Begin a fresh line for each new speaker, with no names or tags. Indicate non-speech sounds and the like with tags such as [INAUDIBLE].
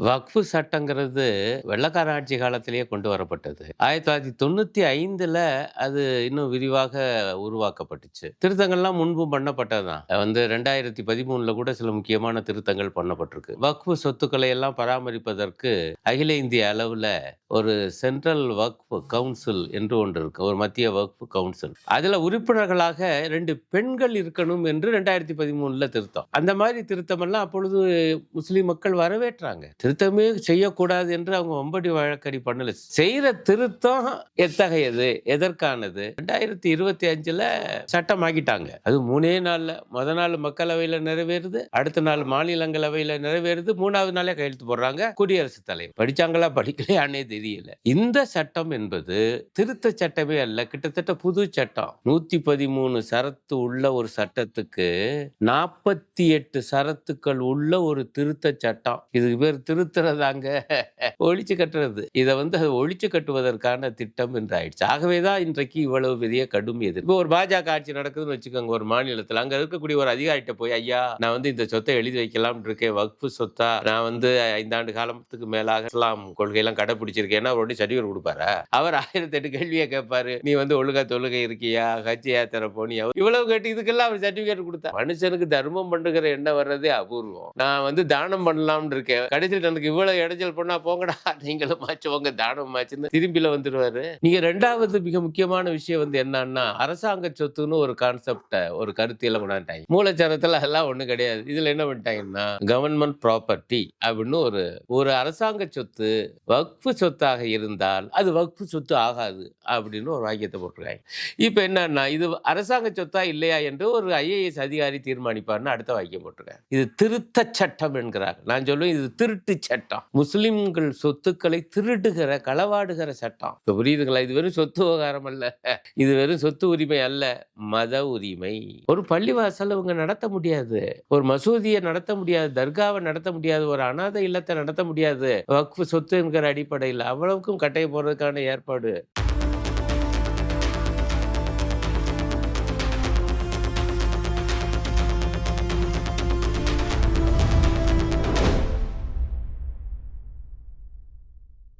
வக்ஃபு சட்டங்கிறது வெள்ளக்கார ஆட்சி காலத்திலேயே கொண்டு வரப்பட்டது. ஆயிரத்தி தொள்ளாயிரத்தி தொண்ணூத்தி ஐந்துல அது இன்னும் விரிவாக உருவாக்கப்பட்டுச்சு. திருத்தங்கள்லாம் முன்பும் பண்ணப்பட்டதுதான். வந்து ரெண்டாயிரத்தி பதிமூணுல கூட சில முக்கியமான திருத்தங்கள் பண்ணப்பட்டிருக்கு. வக்ஃபு சொத்துக்களை எல்லாம் பராமரிப்பதற்கு அகில இந்திய அளவுல ஒரு சென்ட்ரல் வக்ஃப் கவுன்சில் என்று ஒன்று இருக்கு. ஒரு மத்திய வக்ஃப் கவுன்சில். அதுல உறுப்பினர்களாக ரெண்டு பெண்கள் இருக்கணும் என்று ரெண்டாயிரத்தி பதிமூணுல திருத்தம். அந்த மாதிரி திருத்தமெல்லாம் அப்பொழுது முஸ்லீம் மக்கள் வரவேற்றாங்க. திருத்தமே செய்யக்கூடாது என்று அவங்க வம்படி வழக்கடி பண்ணல. செய்யற திருத்தம் எத்தகையது? எதற்கானது? ரெண்டாயிரத்தி இருபத்தி அஞ்சுல சட்டம் ஆக்கிட்டாங்க. அது மூணே நாள்ல. முத நாள் மக்களவையில நிறைவேறுது. அடுத்த நாள் மாநிலங்களவையில நிறைவேறுது. மூணாவது நாளே கையெழுத்து போடுறாங்க. குடியரசுத் தலைவர். படிச்சாங்களா? படிக்கலையானே தெரியல. இந்த சட்டம் என்பது திருத்த சட்டமே அல்ல. கிட்டத்தட்ட புது சட்டம். நூத்தி பதிமூணு சரத்து உள்ள ஒரு சட்டத்துக்கு நாற்பத்தி எட்டு சரத்துக்கள் உள்ள ஒரு திருத்த சட்டம். இதுக்கு பேர் திருத்துறதாங்க. ஒழிச்சு கட்டுறது. இதை வந்து அதை ஒழிச்சு கட்டுவதற்கான திட்டம் என்று ஆயிடுச்சு ஆகவேதான் இன்றைக்கு இவ்வளவு பெரிய கடும் எதிர்ப்பு இப்போ ஒரு பாஜக ஆட்சி நடக்குதுன்னு வச்சுக்கோங்க ஒரு மாநிலத்தில். அங்க இருக்கக்கூடிய ஒரு அதிகாரிட்ட போய் ஐயா நான் வந்து இந்த சொத்தை எழுதி வைக்கலாம் இருக்கேன். வகுப்பு சொத்தா? நான் வந்து ஐந்தாண்டு காலத்துக்கு மேலாக இஸ்லாம் கொள்கையெல்லாம் கடைபிடிச்சிருக்கேன்னா அவருடைய சர்டிஃபிகேட் கொடுப்பாரா? அவர் ஆயிரத்தி எட்டு கேள்வியை கேட்பாரு. நீ வந்து ஒழுங்கா தொழுகை இருக்கியா? கட்சி யாத்திரை போனியா? இவ்வளவு கேட்டு இதுக்கெல்லாம் அவர் சர்டிஃபிகேட் கொடுத்தா. மனுஷனுக்கு தர்மம் பண்ணுகிற எண்ணம் வர்றதே அபூர்வம். நான் வந்து தானம் பண்ணலாம்னு இருக்கேன். கடைசியில் எனக்கு இவ்வளவு இடைஞ்சல் பண்ணா போங்கடா. [LAUGHS] நீங்களும் மாச்சு உங்க தானம் மாச்சுன்னு திரும்பில வந்துருவாரு நீங்க ரெண்டாவது மிக முக்கியமான விஷயம் வந்து என்னன்னா அரசாங்க சொத்துன்னு ஒரு கான்செப்ட ஒரு கருத்தியில கொண்டாண்டாங்க மூலச்சரத்துல அதெல்லாம் ஒண்ணும் கிடையாது. இதுல என்ன பண்ணிட்டாங்கன்னா கவர்மெண்ட் ப்ராப்பர்ட்டி அப்படின்னு ஒரு ஒரு அரசாங்க சொத்து வக்ஃபு சொத்தாக இருந்தால் அது வக்ஃபு சொத்து ஆகாது அப்படின்னு ஒரு வாக்கியத்தை போட்டிருக்காங்க. இப்போ என்னன்னா இது அரசாங்க சொத்தா இல்லையா என்று ஒரு ஐஏஎஸ் அதிகாரி தீர்மானிப்பார்னு அடுத்த வாக்கியம் போட்டிருக்காங்க இது திருத்த சட்டம் என்கிறார் நான் சொல்லுவேன் இது திருட்டு திருட்டு சட்டம். முஸ்லிம்கள் சொத்துக்களை திருடுகிற களவாடுகிற சட்டம். இப்போ புரியுதுங்களா? இது வெறும் சொத்து விவகாரம் அல்ல. இது வெறும் சொத்து உரிமை அல்ல மத உரிமை. ஒரு பள்ளிவாசல் இவங்க நடத்த முடியாது. ஒரு மசூதியை நடத்த முடியாது தர்காவை நடத்த முடியாது ஒரு அனாதை இல்லத்தை நடத்த முடியாது. வக்ஃபு சொத்து என்கிற அடிப்படையில் அவ்வளவுக்கும் கட்டைய போடுறதுக்கான ஏற்பாடு.